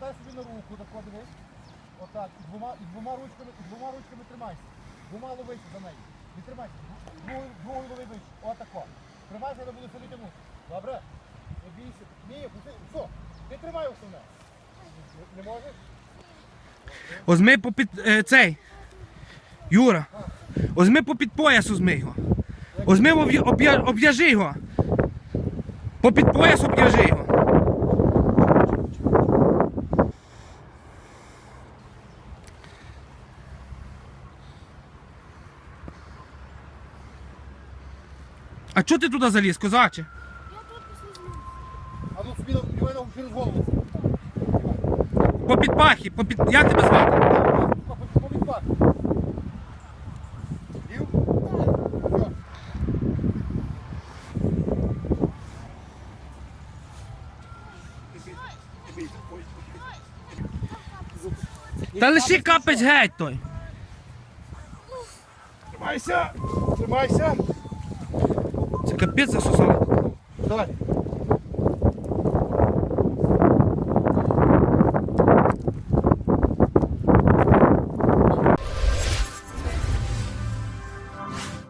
Перевертай собі на руку, тако дивись. Отак. І двома, і двома ручками, і двома ручками тримайся. Двома ловися за нею. Не тримайся. Другою, другою лови вище. Отако. Тримайся, я буду собі тягнути. Добре? Не бійся. Ні, пусти. Все. Ти тримай основне. Не- можеш? Озми попід е, цей. Юра. Озми попід пояс озми його. Озми об'я- об'я- об'яжи його. Попід пояс об'яжи його. А чого ти туди заліз, козаче? Я тут послужу. А ну собі на- через голову. Попід пахи, попід. Як тебе звати? Повідпад. Дів? Все. Та лиши капець геть той. Тримайся. Тримайся. Це капець засосало. Давай.